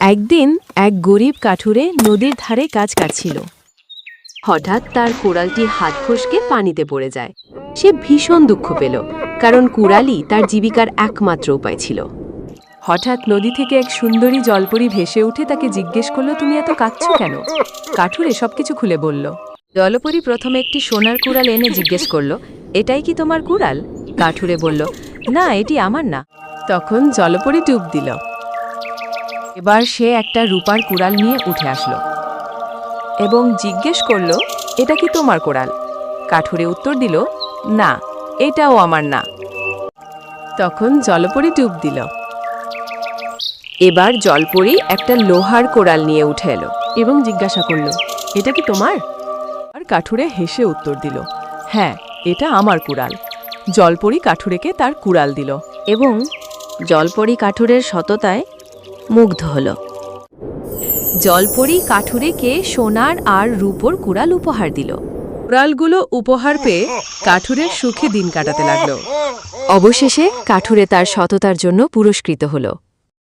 একদিন এক গরিব কাঠুরে নদীর ধারে কাজ কাটছিল। হঠাৎ তার কোড়ালটি হাত ফসকে পানিতে পড়ে যায়। সে ভীষণ দুঃখ পেল, কারণ কুড়ালি তার জীবিকার একমাত্র উপায় ছিল। হঠাৎ নদী থেকে এক সুন্দরী জলপরি ভেসে উঠে তাকে জিজ্ঞেস করল, তুমি এত কাঁদছো কেন? কাঠুরে সবকিছু খুলে বলল, জলপরি প্রথমে একটি সোনার কুড়াল এনে জিজ্ঞেস করল, এটাই কি তোমার কুড়াল? কাঠুরে বলল, না, এটি আমার না। তখন জলপরি ডুব দিল। এবার সে একটা রূপার কুড়াল নিয়ে উঠে আসলো এবং জিজ্ঞেস করল, এটা কি তোমার কোড়াল? কাঠুরে উত্তর দিল, না, এটাও আমার না। তখন জলপরি ডুব দিল। এবার জলপরি একটা লোহার কোড়াল নিয়ে উঠে এলো এবং জিজ্ঞাসা করল, এটা কি তোমার? আর কাঠুরে হেসে উত্তর দিল হ্যাঁ এটা আমার কুড়াল। জলপরি কাঠুরেকে তার কুড়াল দিল এবং জলপরি কাঠুরের সততায় মুগ্ধ হল। জলপরি কাঠুরেকে সোনার আর রূপোর কুড়াল উপহার দিল। কুড়ালগুলো উপহার পেয়ে কাঠুরের সুখে দিন কাটাতে লাগল। অবশেষে কাঠুরে তার সততার জন্য পুরস্কৃত হলো।